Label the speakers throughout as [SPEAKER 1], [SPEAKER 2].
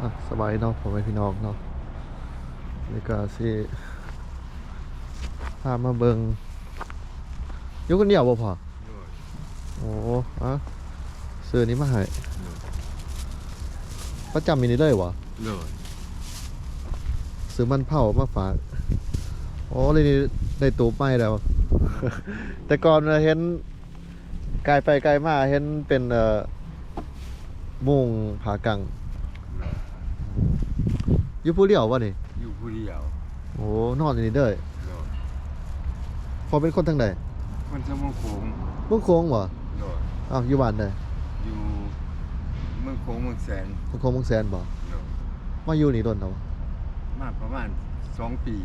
[SPEAKER 1] อะสบายเนาะผมไปพี่น้องเนาะนี่ก็สิพามาเบิงอยู่คนเดียวบ่พอโอ้อะซื้อนี้มาให้ประจำมีนี่เลยวะ
[SPEAKER 2] เลย
[SPEAKER 1] ซื้อมันเผามาฝากโอ้เลยนี่ได้ตูบใหม่แล้ว แต่ก่อนน่ะเห็นไกลไปไกลมาเห็นเป็นเอ่อมุงผากัง อยู่ผู้เดียววะนี่
[SPEAKER 2] อยู่ผู้เดียว
[SPEAKER 1] โอ้นอนอยู่นี่เด้อ
[SPEAKER 2] เลย
[SPEAKER 1] พอเป็นคนทางใด
[SPEAKER 2] มันจะมาโค้ง
[SPEAKER 1] เมืองโค้งบ่
[SPEAKER 2] เลย
[SPEAKER 1] อ้าวอยู่บ้านใด
[SPEAKER 2] อยู่เมืองโค้งเมืองแสน
[SPEAKER 1] เมืองโค้งเมืองแสนบ่
[SPEAKER 2] เลย
[SPEAKER 1] มาอยู่นี่โดนแล้วบ่
[SPEAKER 2] มาประมาณสองปี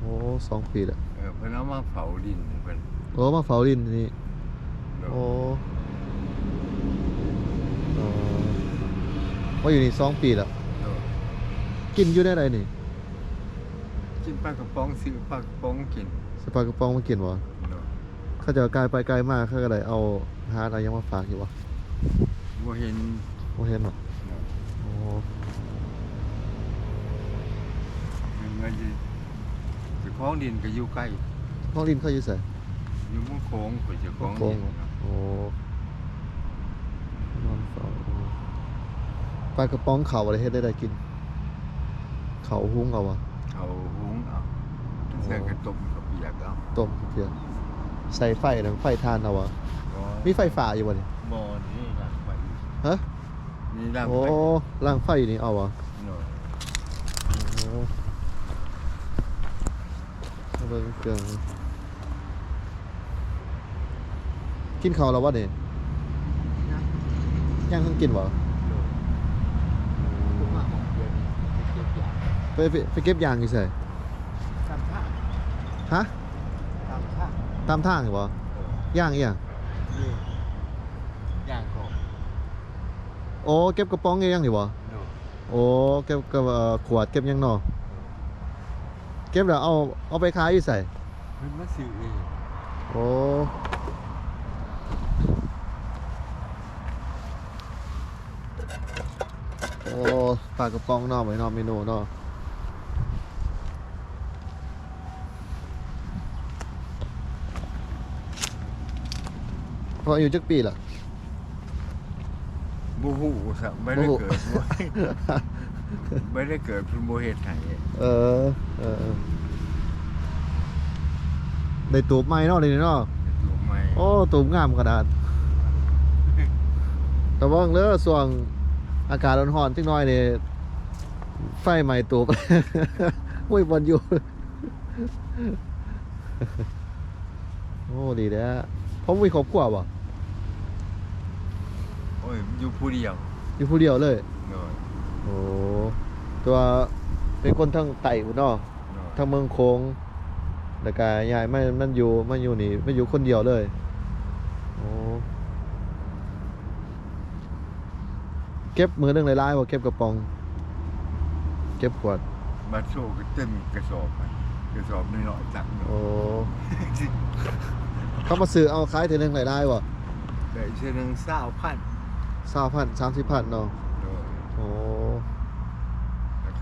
[SPEAKER 1] โอ้สองปีแล้ว
[SPEAKER 2] เออเพิ่นเอามาเผาดินเพิ่น
[SPEAKER 1] โอ้มาเฝ้าดินนี่
[SPEAKER 2] เลย
[SPEAKER 1] โอ้เออมาอยู่นี่สองปีแล้ว
[SPEAKER 2] เลย
[SPEAKER 1] กินอยู่ได้ไรนี่
[SPEAKER 2] กินปลากระป๋องซื้อปลากระป๋องกิน
[SPEAKER 1] สปากระป๋องมากินบ่
[SPEAKER 2] เลย
[SPEAKER 1] เขาจะกลายไปไกลมากเขาก็เลยเอาหาอะไรยังมาฝากอยู่วะ
[SPEAKER 2] บ่เห็น
[SPEAKER 1] บ่เห็นหรอก
[SPEAKER 2] เลย
[SPEAKER 1] โอ้
[SPEAKER 2] เงินจะเจ้าของดินก็อยู่ใกล้
[SPEAKER 1] ห้องดินเขาอยู่ไส
[SPEAKER 2] อยู่เมืองโค้งก็เจ้าของ
[SPEAKER 1] โค้
[SPEAKER 2] ดิ
[SPEAKER 1] ง
[SPEAKER 2] นครับ
[SPEAKER 1] โอ้นอนเฝ้าปลากระป๋องเขาอะไรเฮ็ดได้ได้กิน เขาหุ้งเอาวะ
[SPEAKER 2] เอาหุงเอาเสื้อกระตุ่มกับเปียกเอา
[SPEAKER 1] ต้มเพียงใส่ไฟนะไฟทานเอาวะ
[SPEAKER 2] ก็
[SPEAKER 1] มีไฟฟ้าอยู่วะนี่
[SPEAKER 2] หมอนี่ล่างไฟ
[SPEAKER 1] ฮะ
[SPEAKER 2] นี่ล่าง
[SPEAKER 1] โอ้
[SPEAKER 2] ไฟ
[SPEAKER 1] ล่างไฟอยู่นี่เอาวะ
[SPEAKER 2] หน่อย
[SPEAKER 1] โอ้เอาเบิ่งเครื่องกินข้าวแล้ววะนี่ย่างเพิ่งกินวะ
[SPEAKER 2] ผมมาของเดือนเก็บยา
[SPEAKER 1] ไปไปไปเก็บยางอยู่ใส่
[SPEAKER 2] ตามท่า
[SPEAKER 1] ฮะ
[SPEAKER 2] ตามท่า
[SPEAKER 1] ตามทางเหรอวะย่างอีหยัง
[SPEAKER 2] นี่ย่างของ
[SPEAKER 1] โอ้เก็บกระป๋องเองนี่วะ
[SPEAKER 2] หน่อย
[SPEAKER 1] โอ้เก็บกับเอ่อขวดเก็บหยังเนาะเก็บแล้วเอาเอาไปขายอยู่ใส่
[SPEAKER 2] เพิ่นมาซื้อเอง
[SPEAKER 1] โอ้โอ้ปลากระป๋องเนาะไว้เนาะเมนูเนาะ พออายู่จักปีล่ะ
[SPEAKER 2] บ่ฮู้ซะไม่ได้
[SPEAKER 1] บ่ฮู้
[SPEAKER 2] เกิดบ่ ไม่ได้เกิดเพิ่นบ่เฮ็ดให้
[SPEAKER 1] เออเออเออได้ตูบใหม่เนาะนี่เนาะ
[SPEAKER 2] ถูกไหม
[SPEAKER 1] โอ้ตูบงามขนาดแต่ว่าเลือส่วงอากาศร้อนๆจังน้อยนี่ไฟใหม่ตูบมุ้ยบอลอยู่ โอ้ดีแล้ว ผมมีครอบครัวบ่
[SPEAKER 2] โอ้ยอยู่ผู้เดียว
[SPEAKER 1] อยู่ผู้เดียวเลย
[SPEAKER 2] หน่อย
[SPEAKER 1] โอ้ตัวเป็นคนทั้งไต่พุ่นเนาะ
[SPEAKER 2] หน่อย
[SPEAKER 1] ทั้งเมืองโค้งแล้วก็ยายไม่มันอยู่มันอยู่นี่มันอยู่คนเดียวเลยโอ้เก็บมือหนึ่งหลายๆว่าเก็บกระป๋อง เก็บขวด
[SPEAKER 2] มาโชว์ก็เต็มกระสอบอะกระสอบน้อยๆจังเนาะ
[SPEAKER 1] โอ้ เขามาซื้อเอาขายเทีนึงหลายๆว่ะ
[SPEAKER 2] ได้เช่นหนึง20,000
[SPEAKER 1] สามพันสามสิบพันเนาะ
[SPEAKER 2] โดย
[SPEAKER 1] โอ้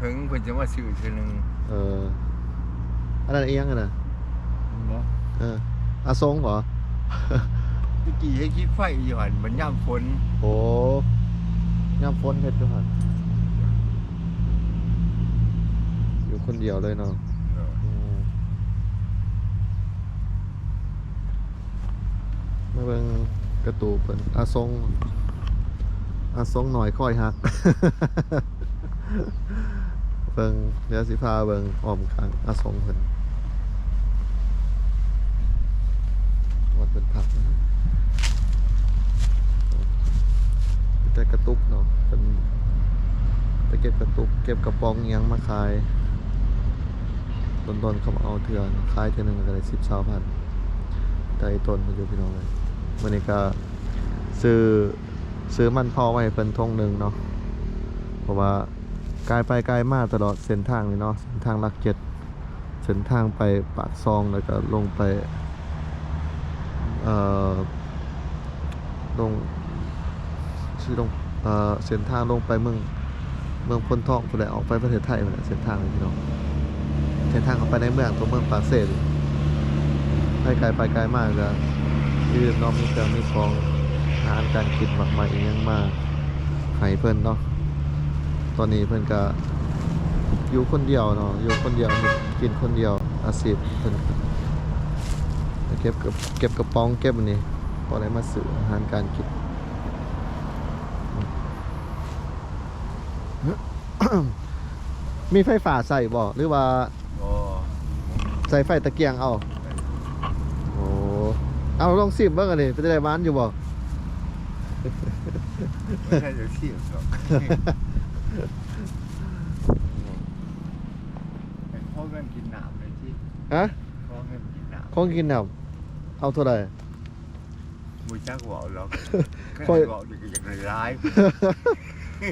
[SPEAKER 2] ถึงเพิ่นจะมาซื้อเช่นหนึง
[SPEAKER 1] เอออันนั้นเอียงอะนะ
[SPEAKER 2] เนาะ
[SPEAKER 1] เอออาทรงเหรอ
[SPEAKER 2] ตะกี้ให้คิดไฟอยู่หั่นมันย่ำฝน
[SPEAKER 1] โอ้ยามฝนเฮ็ดด้วยหันอยู่คนเดียวเลยเนาะ
[SPEAKER 2] เนาะ
[SPEAKER 1] อืม มาเบิ่งกระตูเพิ่นอาทรงอาทรงหน่อยค่อยฮัก เบิ่งเดี๋ยวสิพาเบิ่งอ้อมข้างอาทรงเพิ่นวัดเป็นผักนะแต่กระตุกเนาะเป็นไปเก็บกระตุก เก็บกระป๋องยังมาขายต้นตนๆเขามาเอาเถื่อนขายเถื่อนหนึงก็ได้สิบสามพันแต่อ้ต้นมันอยู่พี่น้องเลย วันนี้ก็ซื้อซื้อมันพอไว้เพิ่นทงหนึ่งเนาะเพราะว่ากายไปกายมาตลอดเส้นทางนี่เนาะเส้นทางลักเจ็ดเส้นทางไปปากซองแล้วก็ลงไปเอ่อลงชื่อลงเอ่อเส้นทางลงไปเมืองเมืองพนทองพุ่นแหละออกไปประเทศไทยพุ่นแหละเส้นทางเลยพี่น้องเส้นทางเข้าไปในเมืองตัวเมืองปากเซไปไกลไปไกลมากก็ยื นเนาะมีเครื่องมีของอาหารการกินมากมายอีกอยังมากให้เพิ่นเนาะตอนนี้เพิ่นก็อยู่คนเดียวเนาะอยู่คนเดียวเฮ็ดกินคนเดียวอาชีพเพิ่นก็เก็บกับเก็บกระป๋องเก็บอันนี้พอได้มาซื้ออาหารการกินมีไฟฟ้าใส่บ่หรือว่า
[SPEAKER 2] บ่
[SPEAKER 1] ใส่ไฟตะเกียงเอาโอ้ เอาลองสิบเบิ่งอันนี้เป็นได้หวานอยู่บ่
[SPEAKER 2] ไม่ใช่จะเที่ยวหรอกเป็นพ่อเงินกินหนามเลยที่
[SPEAKER 1] ฮะ
[SPEAKER 2] พ่อเงินกินหนาม
[SPEAKER 1] ของกินน่ะเอาเท่าไหร่
[SPEAKER 2] มูจักบอกหรอก
[SPEAKER 1] ค่อย
[SPEAKER 2] บอกอยู่อย่างไรร้าย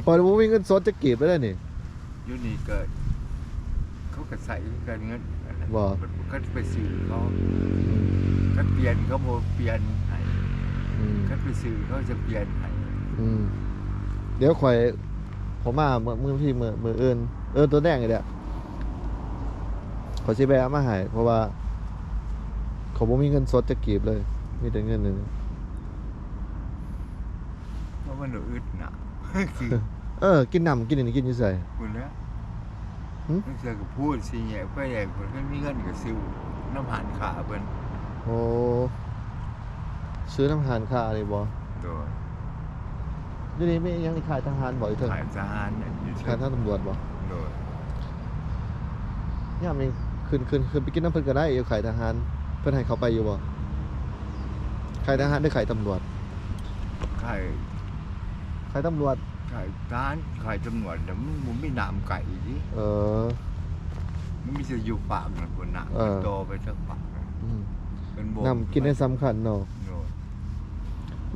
[SPEAKER 1] พอบ่มีเงินสดจะเก็บไปได้นี่
[SPEAKER 2] อยูนี่เกิด เขาก็ใส่กันเงินอะไร
[SPEAKER 1] บ่
[SPEAKER 2] มันก็ไปซื้อเขา ก็เปลี่ยนเขาโบเปลี่ยนให้
[SPEAKER 1] อืม
[SPEAKER 2] ก็ไปซื้อเขาจะเปลี่ยนให้
[SPEAKER 1] อืมเดี๋ยวข่อย ผมมาเมื่อมื้อพี่มื้อมื้ออื่นเออตัวแดงนี่แหละขอยสิแบะมาให้เพราะว่าเขาบ่มีเงินสดจะเก็บเลย มีแต่เงินนึง
[SPEAKER 2] เพราะมันอึดหนะคือ
[SPEAKER 1] เออ กินน้ำกินอันนี้กินอยู่ไส
[SPEAKER 2] คุณแล้ว
[SPEAKER 1] หึ
[SPEAKER 2] นักเสือก็พูดสิแย่ไปใหญ่คนก็มีเงินก็ซื้อน้ำหันขาเพิ่น
[SPEAKER 1] โอ้ซื้อน้ำหานค่าเลยบ่
[SPEAKER 2] โดย
[SPEAKER 1] เดี๋ยวนี้ไม่ยังขายทหารบ่อยเถิง
[SPEAKER 2] ขายทหารเนี่ยอยู่
[SPEAKER 1] ขายทางตำรวจบ่
[SPEAKER 2] โดย
[SPEAKER 1] ยามนี้ขึ้นขึ้นขึ้นไปกินน้ำเพิ่นก็ได้อยู่ขายทหาร เพิ่นให้เขาไปอยู่บ่ขายทหารหรือขายตำรวจ
[SPEAKER 2] ขาย
[SPEAKER 1] ขายตำรวจ
[SPEAKER 2] ขายทหารขายตำรวจแต่มันบ่มีน้ำไก่ดิ
[SPEAKER 1] เออ
[SPEAKER 2] มันมีจะอยู่ปากนะคนน้
[SPEAKER 1] เออำ
[SPEAKER 2] โตไปทั้งปากนะ
[SPEAKER 1] อืม
[SPEAKER 2] เป็นบ่
[SPEAKER 1] น้ำกินได้สำคัญเนาะ
[SPEAKER 2] โดย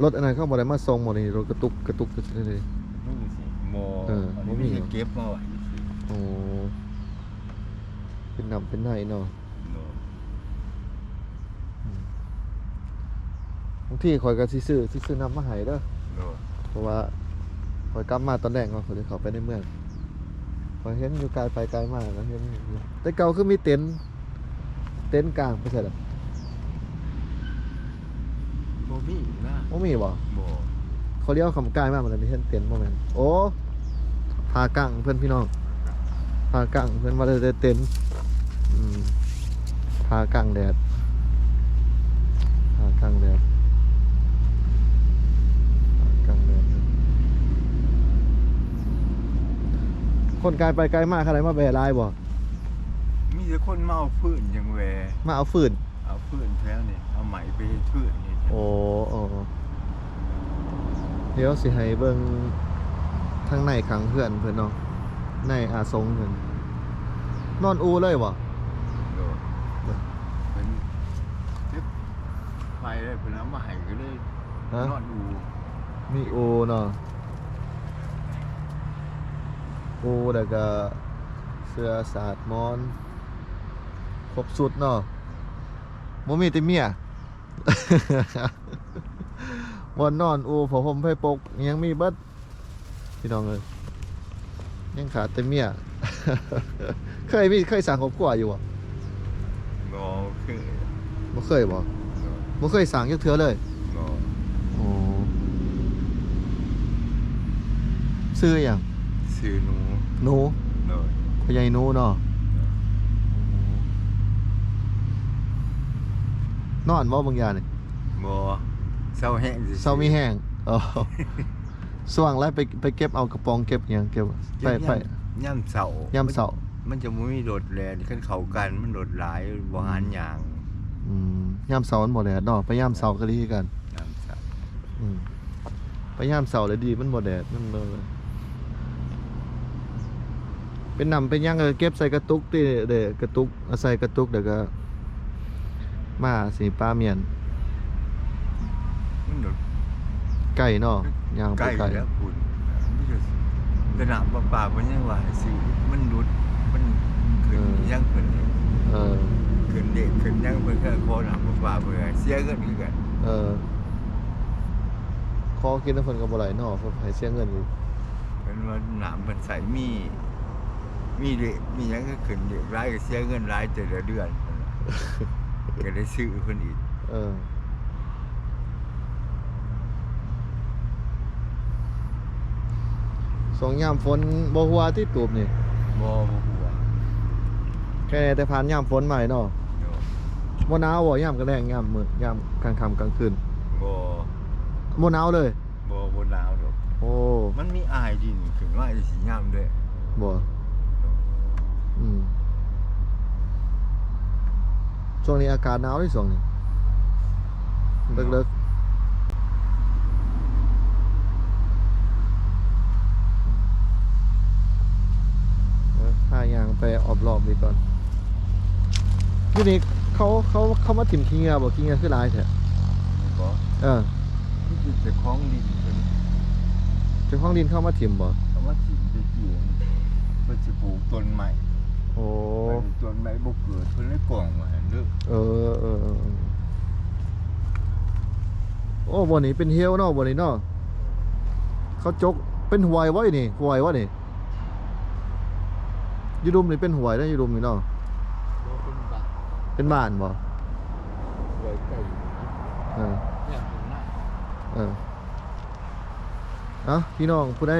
[SPEAKER 1] รถอันนั้นเข้าบ่ได้มาส่งหมดนี่รถกระตุกกระตุกกระตุกเลย
[SPEAKER 2] นู่นสิโม
[SPEAKER 1] เออ
[SPEAKER 2] อัน
[SPEAKER 1] บ่
[SPEAKER 2] นี้
[SPEAKER 1] มี
[SPEAKER 2] มีจะเก็บมาไว้สิ
[SPEAKER 1] โอ้เป็นน้ำเป็นไหนเนาะ
[SPEAKER 2] โดย
[SPEAKER 1] บางทีข่อยก็สิซื้อสิซื้อน้ำมาให้เด้อ
[SPEAKER 2] โดย
[SPEAKER 1] เพราะว่าข่อยกลับมาตอนแรกเนาะข่อยเลยเข้าไปในเมืองข่อยเห็นอยู่ไกลไปไกลมากก็เห็นอยู่แต่เก่าคือมีเต็นท์เต็นท์กลางไปใช่หรอ
[SPEAKER 2] บ่ มีนะ
[SPEAKER 1] บ่มีบ่
[SPEAKER 2] บ่
[SPEAKER 1] เขาเรียกว่าคำกลายมากมันมีเห็นเต็นท์บ่แม่นโอ้พากลางเพื่อนพี่น้องพากลางเพื่อนว่าได้เต็นท์อืมพากลางแดดพากลางแดดพากลางแดดคนไกลไปไกลมากขนาดมาแบลายบ่
[SPEAKER 2] มีแต่คนมาเอาพื้นจังแว
[SPEAKER 1] มาเอาฟืน
[SPEAKER 2] เอาพื้นแถวนี่เอาไหมไปเฮ็ดพื้นนี่
[SPEAKER 1] โอ้โอ้เดี๋ยวสิให้เบิ่งทางในขังเพื่อนเพื่อนเนาะในอาสงเพื่อนนอนอูเลยบ่
[SPEAKER 2] โดยเป็นเก็บไปได้เพิ่นเอามาให้ก็เลย
[SPEAKER 1] ฮะ
[SPEAKER 2] นอนดู
[SPEAKER 1] มีอูเนาะอูแล้วก็เสื้อสาดมอนครบสุดเนาะบ่มีแต่เมีย บนนอนอูผมผมไฟปกยังมีเบิดพี่น้องเลยยังขาดแต่เมีย เคยมีเคยสั่งครอบครัวอยู่บ่
[SPEAKER 2] บ่คือ
[SPEAKER 1] บ่เคยบ่
[SPEAKER 2] โดย
[SPEAKER 1] บ่เคยสั่งจักเทื่อเลย
[SPEAKER 2] บ่
[SPEAKER 1] โอ้ซื้อหยัง
[SPEAKER 2] ซื้อหนู
[SPEAKER 1] หนู
[SPEAKER 2] โดย
[SPEAKER 1] พ่อใหญ่หนูเนาะ นอนบ่บางอย่างนี่
[SPEAKER 2] บ่เศร้าแห้งซื่อๆ
[SPEAKER 1] เซามีแห้งอ๋อสว่างแล้วไปไปเก็บเอากระป๋องเก็บหยังเก็บไปไป
[SPEAKER 2] ย่ำเสายา
[SPEAKER 1] มเช้า
[SPEAKER 2] มันจะบ่มีรถแลนคันเข้ากันมันรถหลายบ่หันหยาง
[SPEAKER 1] อืมยามเช้ามันบ่แดดเนาะไปยามเช้าก็ดีคือกัน
[SPEAKER 2] ย่ำเสา
[SPEAKER 1] อืมไปยามเช้าเลยดีมันบ่แดดมันบ่เป็นนำเป็นหยังก็เก็บใส่กระตุกติเด้กระตุกเอาใส่กระตุกเดี๋ยวก็ มาสิปลาเมียน
[SPEAKER 2] มันรถ
[SPEAKER 1] ไก่เนาะย่างไป
[SPEAKER 2] ใกล้
[SPEAKER 1] ไก่
[SPEAKER 2] แล้วคุณมันจะสนามปลาปลามันยังว่าให้ซื้อมันรุดมันขึ้นยังขึ้นนี่
[SPEAKER 1] เออ
[SPEAKER 2] ขึ้นเด็กขึ้นยังเพิ่นก็ขอถามปลาปลาเพื่อเสียเงินคือกัน
[SPEAKER 1] เออคอกินน้ำเพิ่นก็บ่ไหลเนาะเพิ่นให้เสียเงินอีก
[SPEAKER 2] เอเป็นว่าหนามเป็นใสมี มีเด็กมีหยังก็ขึ้นเด็กร้ายก็เสียเงินร้ายแต่ละเดือน ก็ได้ซื้อคนอีก
[SPEAKER 1] เออสองยามฝนบ่หัวที่ตูบนี่
[SPEAKER 2] บ่บ่หัว
[SPEAKER 1] แค่แต่ผ่านยามฝนใหม่เนาะ
[SPEAKER 2] เนาะ
[SPEAKER 1] บ่หนาวบ่ยามกระแดงยามมื้อยามกลางค่ำกลางคืน
[SPEAKER 2] บ่
[SPEAKER 1] บ่หนาวเลย
[SPEAKER 2] บ่บ่หนาวดอก
[SPEAKER 1] โอ้
[SPEAKER 2] มันมีอายดินขึ้นว่าไอ้สียามด้วย
[SPEAKER 1] บ่ อืม ช่วงนี้อากาศหนาวที่ช่วงนี้เลิกๆเออพายางไปออบรอบดีก่อนที่นี่เขาเขาเขามาถิ่มขี้เงาบ่ขี้เงาคือหลายแท้
[SPEAKER 2] บ่
[SPEAKER 1] เออ
[SPEAKER 2] นี่คือเจ้าของดินเพิ่น
[SPEAKER 1] เจ้าของดินเข้ามาถิ่มบ่
[SPEAKER 2] เอามาสิงไปเกี่ยงเพิ่นสิปลูกต้นไม้
[SPEAKER 1] โอ้
[SPEAKER 2] เพิ่นต้นไม้บ่เกิดเพิ่นเลยกล่องมาหั่นเด้อ
[SPEAKER 1] เออเออเออเออโอ้บนนี้เป็นเฮลเนาะบนนี้เนาะเขาจกเป็นหวยไว้นี่หวยวะนี่อยูดุมนี่เป็นหวยนะอยูดุมนี่เนาะ
[SPEAKER 2] บ่เป็นบา
[SPEAKER 1] เป็นบ้านบ่
[SPEAKER 2] ไว้ใกล้
[SPEAKER 1] เออ
[SPEAKER 2] เนี่ยเป็นหน้า
[SPEAKER 1] เออเอาพี่น้องผู้ใด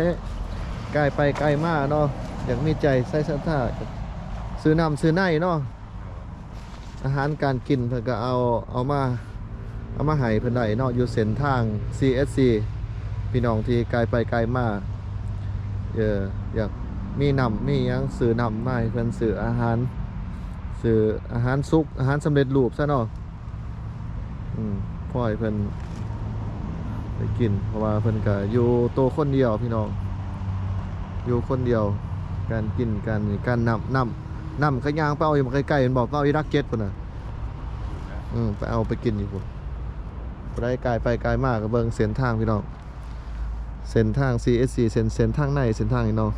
[SPEAKER 1] ไกลไปไกลมาเนาะอยากมีใจใส่สัทธาก็ ซื้อน้ำซื้อในเนาะอาหารการกินเพิ่นก็เอาเอามาเอามาให้เพิ่อนได้เนาะอยู่เส้นทาง CSC พี่น้องที่ไกลไปไกลมาเอออยากมีนำมียังซื้อนำมาให้เพิ่อนซื้ออาหารซื้ออาหารสุกอาหารสำเร็จรูปซะเนาะอืมพ่อให้เพิ่อนไปกิน เพราะว่าเพิ่อนก็อยู่โตวคนเดียวพี่น้องอยู่คนเดียวการกินการการนำนำ นำขยางไปเอาอยู่มาใกล้ๆเห็นบอกไปเอาอีรักเก็ตพุ่นน่ะอืมไปเอาไปกินอยู่พุ่นไปได้ไกลไปไกลมากก็เบิ่งเส้นทางพี่น้องเส้นทาง CSC เส้นเส้นทางในเส้นทางนี่เนาะ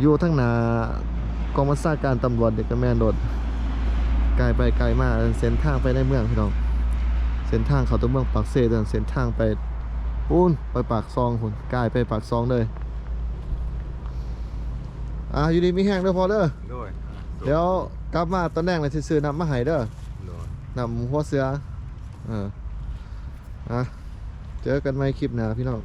[SPEAKER 1] อยู่ทั้งหนากองบัญชาการตำรวจเด็กกระแมนโดดไกลไปไกลมากเส้นทางไปในเมืองพี่น้องเส้นทางเขาตัวเมืองปากเซ่เดินเส้นทางไปปูนไปปากซองพุ่นไกลไปปากซองเลยอะอยู่ดีมีแห้งเด้อพอเด้อ
[SPEAKER 2] ด้วย
[SPEAKER 1] เดี๋ยวกลับมาตอนแรกเลยสิซื้อน้ำมาให้เด้อ
[SPEAKER 2] ด้วย
[SPEAKER 1] นำหัวเสือเอออะเจอกันใหม่คลิปหน้าพี่น้อง